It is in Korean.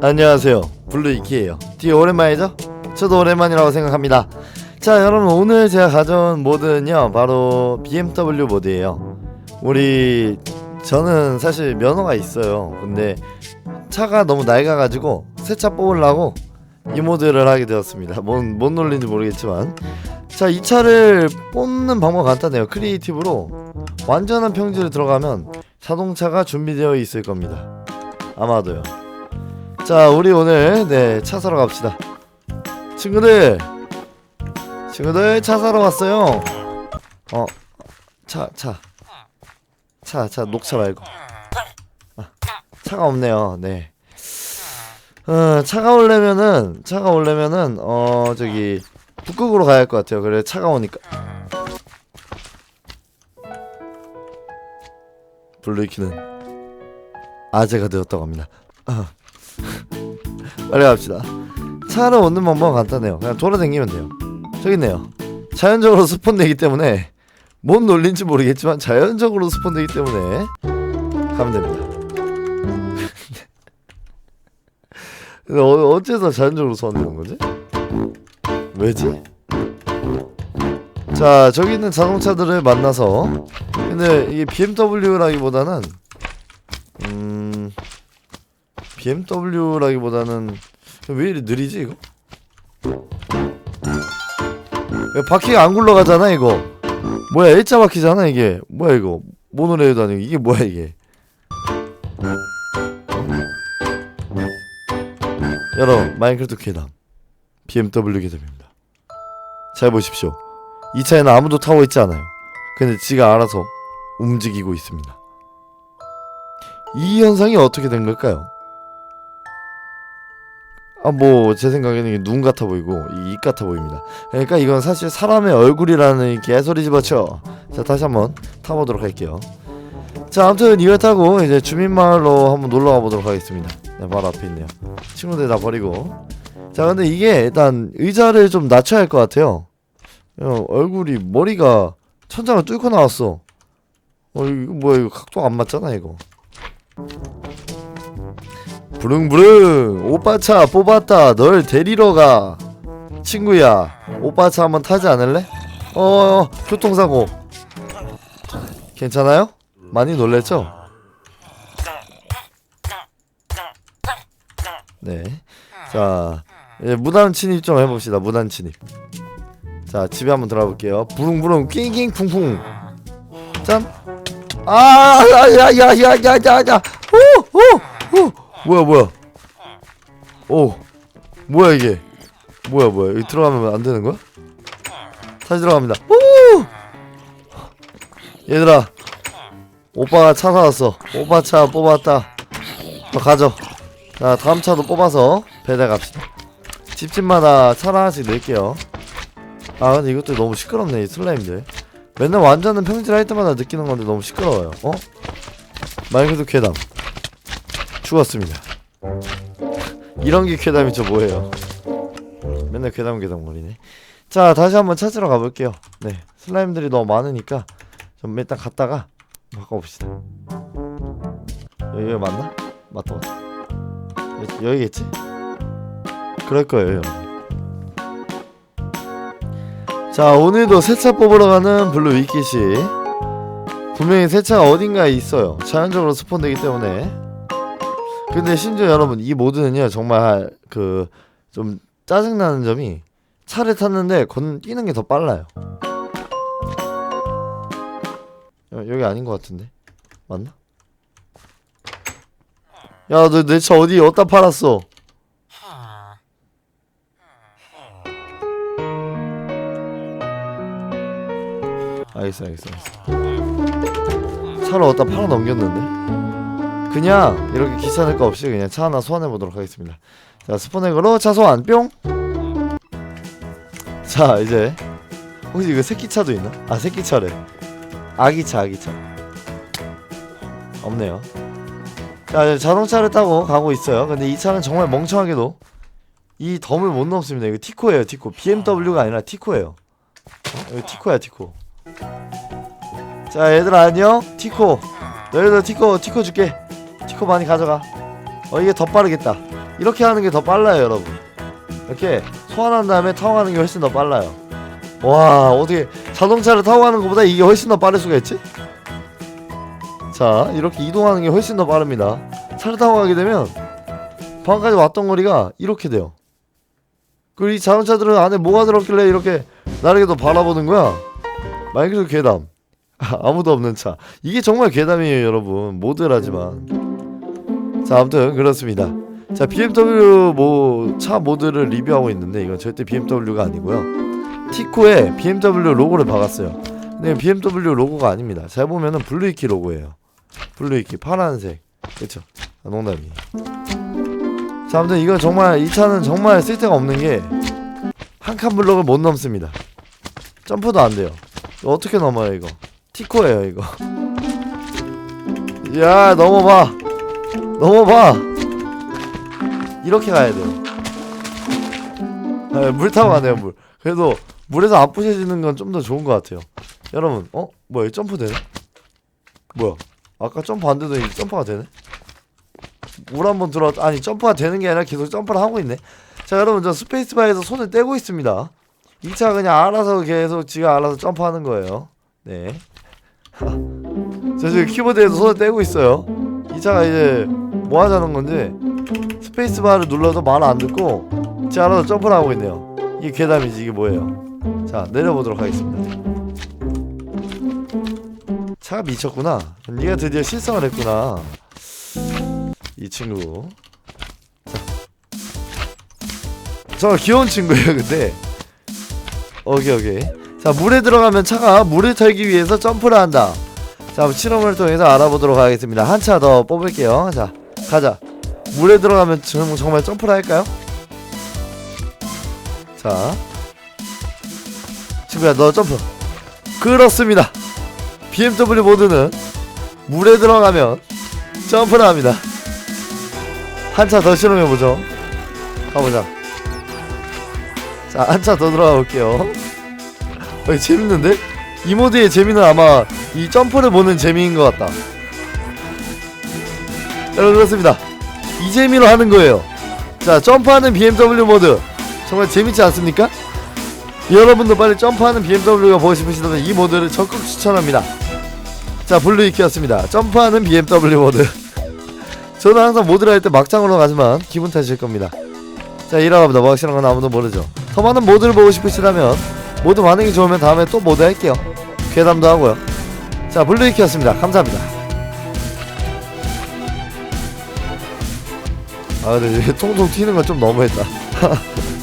안녕하세요. 블루이키예요. 되게 오랜만이죠? 저도 오랜만이라고 생각합니다. 자 여러분 오늘 제가 가져온 모드는요 바로 BMW 모드예요. 우리 저는 사실 면허가 있어요. 근데 차가 너무 낡아가지고 새 차 뽑으려고 이 모드를 하게 되었습니다. 뭔, 뭔 논리인지 모르겠지만. 자 이 차를 뽑는 방법 간단해요. 크리에이티브로 완전한 평지를 들어가면 자동차가 준비되어 있을 겁니다. 아마도요 자 우리 오늘 네 차 사러 갑시다. 친구들 친구들 차 사러 왔어요. 어 차 차. 차 차 녹차 말고. 아, 차가 없네요. 네. 어, 차가 오려면은 차가 오려면은 어 저기 북극으로 가야 할 것 같아요. 그래 차가 오니까. 블루이키는 아재가 되었다고 합니다. 아. 빨리 갑시다. 차를 얻는 방법은 간단해요. 그냥 돌아다니면 돼요. 저기 있네요. 자연적으로 스폰되기 때문에 뭔 논리인지 모르겠지만 자연적으로 스폰되기 때문에 가면 됩니다. 근데 어, 어째서 자연적으로 스폰되는 거지? 왜지? 자 저기 있는 자동차들을 만나서 근데 이게 BMW라기보다는 음 BMW라기보다는 왜 이리 느리지 이거? 야, 바퀴가 안 굴러가잖아 이거. 뭐야 일자 바퀴잖아 이게. 뭐야 이거. 모노레일도 아니고 이게 뭐야 이게. 여러분 마인크래프트 괴담 BMW 괴담입니다. 잘 보십시오. 이 차에는 아무도 타고 있지 않아요. 근데 지가 알아서 움직이고 있습니다. 이 현상이 어떻게 된 걸까요? 아 뭐 제 생각에는 눈 같아 보이고 이입 같아 보입니다. 그러니까 이건 사실 사람의 얼굴이라는 이 개소리 집어쳐. 자 다시 한번 타보도록 할게요. 자 아무튼 이걸 타고 이제 주민마을로 한번 놀러 가보도록 하겠습니다. 네, 바로 앞에 있네요. 친구들 다 버리고. 자 근데 이게 일단 의자를 좀 낮춰야 할 것 같아요. 어, 얼굴이 머리가 천장을 뚫고 나왔어. 어 이거 뭐야 이거 각도가 안 맞잖아 이거. 부릉부릉. 오빠 차 뽑았다. 널 데리러 가. 친구야 오빠 차 한번 타지 않을래? 어 교통사고. 괜찮아요? 많이 놀랬죠? 네자 이제 무단 침입 좀 해봅시다 무단 침입. 자 집에 한번 들어가 볼게요. 부릉부릉 낑낑 쿵쿵. 짠. 아 야 야 야 야 야야야. 오오 오 뭐야 뭐야? 오 뭐야 이게? 뭐야 뭐야? 여기 들어가면 안 되는 거야? 다시 들어갑니다. 오! 얘들아 오빠가 차 사왔어. 오빠 차 뽑았다. 너 가져. 자 다음 차도 뽑아서 배달 갑시다. 집집마다 차를 하나씩 낼게요. 아 근데 이것도 너무 시끄럽네 이 슬라임들. 맨날 완전한 평지를 할 때마다 느끼는 건데 너무 시끄러워요. 어? 마이크도 괴담 죽었습니다. 이런 게 괴담이죠 뭐예요? 맨날 괴담 괴담 거리네. 자 다시 한번 찾으러 가볼게요. 네 슬라임들이 너무 많으니까 좀 일단 갔다가 바꿔봅시다. 여기가 맞나? 맞다 맞다. 여기- 여기겠지? 그럴 거예요. 자 오늘도 세차 뽑으러 가는 블루 위키시 분명히 세차가 어딘가에 있어요. 자연적으로 스폰되기 때문에 근데 심지어 여러분 이 모드는요 정말 그 좀 짜증나는 점이 차를 탔는데 건 뛰는 게 더 빨라요. 여, 여기 아닌 것 같은데 맞나? 야 너 내 차 어디 어디다 팔았어? 알겠어 알겠어 알겠어. 차를 어디다 팔아 넘겼는데? 그냥 이렇게 귀찮을 거 없이 그냥 차 하나 소환해 보도록 하겠습니다. 자 스포넥으로 차 소환 뿅. 자 이제 혹시 이거 새끼 차도 있나? 아 새끼 차래. 아기 차 아기 차. 없네요. 자 자동차를 타고 가고 있어요. 근데 이 차는 정말 멍청하게도 이 덤을 못 넘습니다. 이거 티코예요 티코. BMW가 아니라 티코예요. 어? 이거 티코야 티코. 자 얘들아 안녕 티코. 너희들 티코 티코 줄게. 티코 많이 가져가. 어 이게 더 빠르겠다. 이렇게 하는 게 더 빨라요 여러분. 이렇게 소환한 다음에 타고 가는 게 훨씬 더 빨라요. 와 어떻게 자동차를 타고 가는 것보다 이게 훨씬 더 빠를 수가 있지? 자 이렇게 이동하는 게 훨씬 더 빠릅니다. 차를 타고 가게 되면 방금까지 왔던 거리가 이렇게 돼요. 그리고 이 자동차들은 안에 뭐가 들었길래 이렇게 나르게도 바라보는 거야? 마이크로소프트 괴담. 아무도 없는 차. 이게 정말 괴담이에요 여러분. 모드라지만 자 아무튼 그렇습니다. 자 BMW 뭐 차 모드를 리뷰하고 있는데 이건 절대 BMW가 아니고요. 티코에 BMW 로고를 박았어요. 근데 BMW 로고가 아닙니다. 잘 보면은 블루이키 로고예요. 블루이키 파란색. 그쵸? 아, 농담이. 자 아무튼 이건 정말 이 차는 정말 쓸데가 없는 게 한 칸 블럭을 못 넘습니다. 점프도 안 돼요. 어떻게 넘어요 이거? 티코예요 이거. 야 넘어봐 넘어봐. 이렇게 가야 돼요. 아, 물 타고 가네요 물. 그래도 물에서 안 부셔지는 건 좀 더 좋은 것 같아요. 여러분 어? 뭐야 이 점프 되네? 뭐야? 아까 점프 안 되더니 점프가 되네? 물 한 번 들어 아니 점프가 되는 게 아니라 계속 점프를 하고 있네. 자 여러분 저 스페이스바에서 손을 떼고 있습니다. 이차 그냥 알아서 계속 지가 알아서 점프하는 거예요. 네. 저 지금 키보드에서 손을 떼고 있어요. 이 차가 이제 뭐 하자는 건지 스페이스바를 눌러도 말 안 듣고 지 알아서 점프를 하고 있네요. 이게 괴담이지 이게 뭐예요? 자 내려보도록 하겠습니다. 차가 미쳤구나. 네가 드디어 실성을 했구나. 이 친구. 자. 저 귀여운 친구예요 근데. 오케이 오케이. 자 물에 들어가면 차가 물을 털기 위해서 점프를 한다. 자 실험을 통해서 알아보도록 하겠습니다. 한 차 더 뽑을게요. 자 가자. 물에 들어가면 정- 정말 점프를 할까요? 자. 친구야 너 점프. 그렇습니다. BMW 모드는 물에 들어가면 점프를 합니다. 한차 더 실험해보죠. 가보자. 자 한차 더 들어가 볼게요. 재밌는데? 이 모드의 재미는 아마 이 점프를 보는 재미인 것 같다 여러분 그렇습니다. 이 재미로 하는 거예요. 자 점프하는 BMW 모드. 정말 재밌지 않습니까? 여러분도 빨리 점프하는 BMW가 보고 싶으시다면 이 모드를 적극 추천합니다. 자 블루이키였습니다. 점프하는 BMW 모드. 저는 항상 모드를 할 때 막장으로 가지만 기분 탓일 겁니다. 자 이러갑니다. 뭐 확실한 건 아무도 모르죠. 더 많은 모드를 보고 싶으시다면 모드 반응이 좋으면 다음에 또 모드 할게요. 괴담도 하고요. 자 블루이키였습니다. 감사합니다 아 근데 통통 튀는 건 좀 너무했다